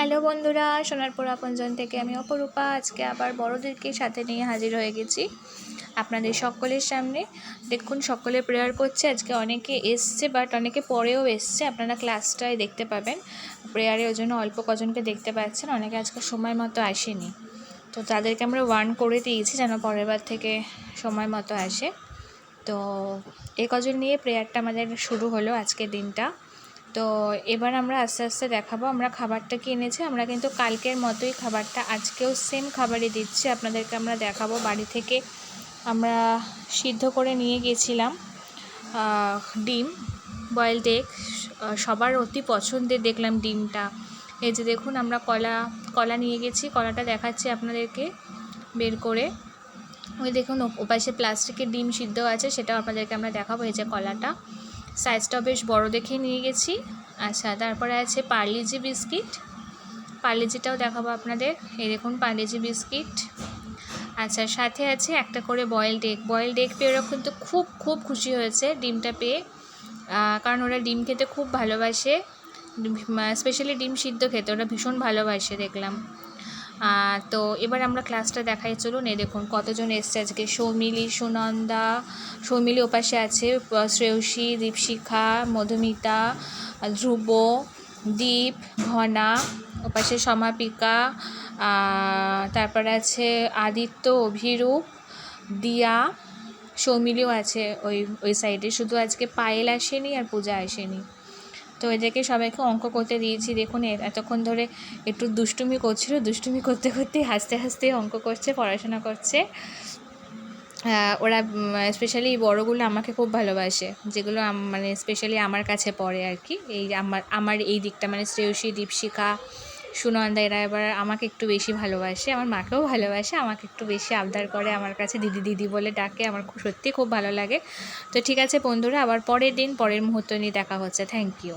Hello বন্ধুরা, সোনারপুর আপনজন থেকে আমি অপরূপা। আজকে আবার বড়দেরকে সাথে নিয়ে হাজির হয়ে গেছি আপনাদের সকলের সামনে। দেখুন, সকলে প্রেয়ার করছে। আজকে অনেকে এসছে বাট অনেকে পরেও এসছে। আপনারা ক্লাসটাই দেখতে পাবেন। প্রেয়ারে ওই জন্য অল্প কজনকে দেখতে পাচ্ছেন। অনেকে আজকে সময় মতো আসেনি। তো তাদেরকে আমরা ওয়ার্ন করে দিয়েছি যেন পরের বার থেকে সময় মতো আসে। তো এ কজন নিয়ে প্রেয়ারটা আমাদের শুরু হলো আজকের দিনটা। তো এবার আমরা আস্তে আস্তে দেখাবো, আমরা খাবারটা কি এনেছি, আমরা কিন্তু কালকের মতোই খাবারটা, আজকেও সেম খাবারই দিচ্ছি, আপনাদেরকে আমরা দেখাবো বাড়ি থেকে। আমরা সিদ্ধ করে নিয়ে গেছিলাম ডিম বয়েলড এগ সবার অতি পছন্দের দেখলাম ডিমটা। এই যে দেখুন, আমরা কলা কলা নিয়ে গেছি, কলাটা দেখাচ্ছি আপনাদেরকে বের করে। ওই দেখুন ওপাশে প্লাস্টিকের ডিম সিদ্ধ আছে, সেটাও আপনাদেরকে আমরা দেখাবো, এই যে কলাটা। সাইজটাও বেশ বড় দেখে নিয়ে গেছি। আচ্ছা তারপরে আছে পার্লিজি বিস্কিট। পার্লিজিটাও দেখাবো আপনাদের। এই দেখুন, পার্লিজি বিস্কিট। আচ্ছা সাথে আছে একটা করে বয়েলড এগ। বয়েলড এগ পেয়ে ওরা কিন্তু খুব খুব খুশি হয়েছে ডিমটা পেয়ে। কারণ ওরা ডিম খেতে খুব ভালোবাসে। স্পেশালি ডিম সিদ্ধ খেতে। ওরা ভীষণ ভালোবাসে, দেখলাম। তো এবার আমরা ক্লাসটা দেখাই। চলুন এ দেখুন, কতজন এসছে আজকে। সৌমিলি, সুনন্দা, সৌমিলি ওপাশে আছে শ্রেয়সী, দীপশিখা, মধুমিতা, ধ্রুব, দীপ, ঘনা, ওপাশে সমাপিকা তারপর আছে আদিত্য, অভিরূপ, দিয়া, সৌমিলিও আছে ওই ওই সাইডে শুধু আজকে পায়েল আসেনি আর পূজা আসেনি। তো এদেরকে সবাইকে অঙ্ক করতে দিয়েছি। দেখুন এতক্ষণ ধরে একটু দুষ্টুমি করছিল। দুষ্টুমি করতে করতে হাসতে হাসতে অঙ্ক করছে, পড়াশোনা করছে। ওরা স্পেশালি বড়গুলো আমাকে খুব ভালোবাসে। যেগুলো মানে স্পেশালি আমার কাছে পড়ে আর কি। এই আমার আমার এই দিকটা মানে শ্রেয়সী, দীপশিখা, সুনন্দা, এরা এবার আমাকে একটু বেশি ভালোবাসে। আমার মাকেও ভালোবাসে, আমাকে একটু বেশি আবদার করে, আমার কাছে দিদি দিদি বলে ডাকে। আমার সত্যি খুব ভালো লাগে। তো ঠিক আছে বন্ধুরা, আবার পরের দিন, পরের মুহূর্ত নিয়ে দেখা হচ্ছে। Thank you